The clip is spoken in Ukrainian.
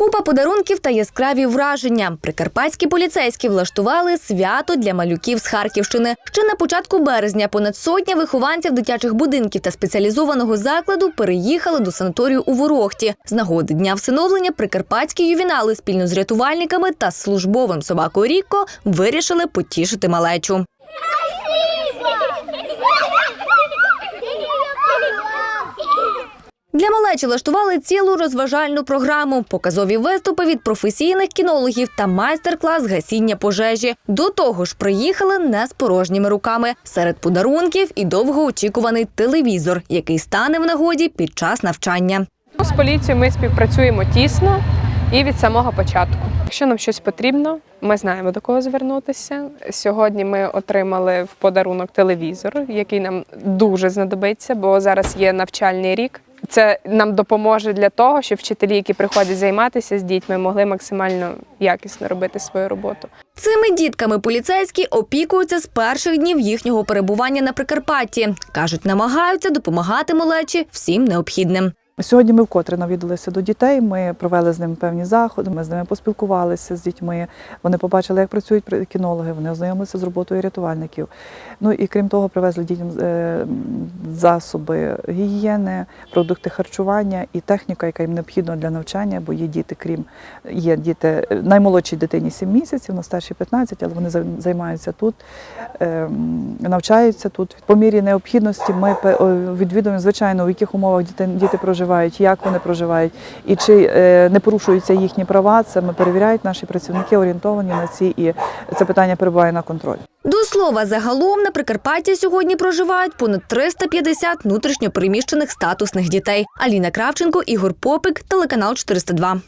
Купа подарунків та яскраві враження. Прикарпатські поліцейські влаштували свято для малюків з Харківщини. Ще на початку березня понад сотня вихованців дитячих будинків та спеціалізованого закладу переїхали до санаторію у Ворохті. З нагоди дня всиновлення прикарпатські ювінали спільно з рятувальниками та службовим собакою Рікко вирішили потішити малечу. Для малечі влаштували цілу розважальну програму, показові виступи від професійних кінологів та майстер-клас гасіння пожежі. До того ж, приїхали не з порожніми руками. Серед подарунків і довгоочікуваний телевізор, який стане в нагоді під час навчання. З поліцією ми співпрацюємо тісно і від самого початку. Якщо нам щось потрібно, ми знаємо до кого звернутися. Сьогодні ми отримали в подарунок телевізор, який нам дуже знадобиться, бо зараз є навчальний рік. Це нам допоможе для того, щоб вчителі, які приходять займатися з дітьми, могли максимально якісно робити свою роботу. Цими дітками поліцейські опікуються з перших днів їхнього перебування на Прикарпатті. кажуть, намагаються допомагати малечі всім необхідним. Сьогодні ми вкотре навідалися до дітей. Ми провели з ними певні заходи. Ми з ними поспілкувалися з дітьми. Вони побачили, як працюють кінологи. Вони ознайомилися з роботою рятувальників. Ну і крім того, привезли дітям е, засоби гігієни, продукти харчування і техніка, яка їм необхідна для навчання, бо є діти, крім є діти наймолодшій дитині 7 місяців, на старшій 15, але вони займаються тут, ем, навчаються тут. По мірі необхідності ми відвідуємо, звичайно, в яких умовах діти, діти проживають, як вони проживають, і чи е, не порушуються їхні права. Це ми перевіряють наші працівники, орієнтовані на ці, і це питання перебуває на контроль. До слова, загалом на Прикарпатті сьогодні проживають понад 350 внутрішньопереміщених статусних дітей. Аліна Кравченко, Ігор Попик, телеканал 402.